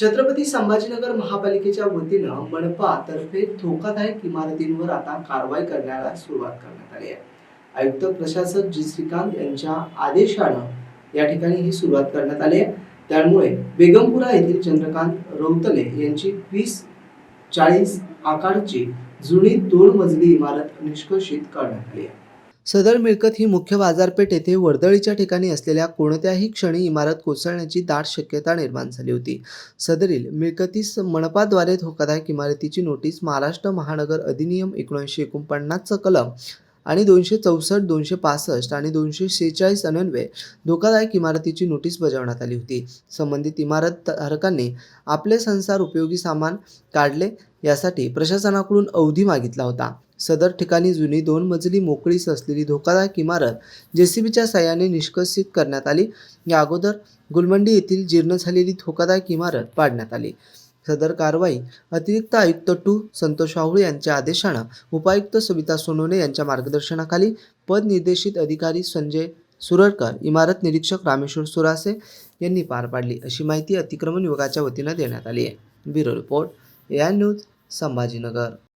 छत्रपती संभाजीनगर महापालिकेच्या वतीनं मनपातर्फे धोकादायक इमारतींवर आता कारवाई करण्याला सुरुवात करण्यात आली आहे. आयुक्त प्रशासक जी श्रीकांत यांच्या आदेशानं या ठिकाणी ही सुरुवात करण्यात आली आहे. त्यामुळे बेगमपुरा येथील चंद्रकांत रौतले यांची वीस चाळीस आकारची जुनी दोन मजली इमारत निष्कर्षित करण्यात आली आहे. सदर मिळकत ही मुख्य बाजारपेठ येथे वर्दळीच्या ठिकाणी असलेल्या कोणत्याही क्षणी इमारत कोसळण्याची दाट शक्यता निर्माण झाली होती. सदरील मिळकतीस मनपाद्वारे धोकादायक इमारतीची नोटीस महाराष्ट्र महानगर अधिनियम एकोणीसशे एकोणपन्नासचं कलम आणि दोनशे चौसष्ट दोनशे पासष्ट आणि दोनशे शेहेचाळीस अन्वये धोकादायक इमारतीची नोटीस बजावण्यात आली होती. संबंधित इमारत धारकांनी आपले संसार उपयोगी सामान काढले यासाठी प्रशासनाकडून अवधी मागितला होता. सदर ठिकाणी जुनी दोन मजली मोकळीच असलेली धोकादायक इमारत जेसीबीच्या सहाय्याने निष्कर्षित करण्यात आली. या अगोदर गुलमंडी येथील जीर्ण झालेली धोकादायक इमारत पाडण्यात आली. सदर कारवाई अतिरिक्त आयुक्त टू संतोष आहुळे यांच्या आदेशानं उपायुक्त सविता सोनोने यांच्या मार्गदर्शनाखाली पदनिर्देशित अधिकारी संजय सुरडकर इमारत निरीक्षक रामेश्वर सुरासे यांनी पार पाडली. अशी माहिती अतिक्रमण विभागाच्या वतीनं देण्यात आली आहे. ब्युरो रिपोर्ट या न्यूज संभाजीनगर.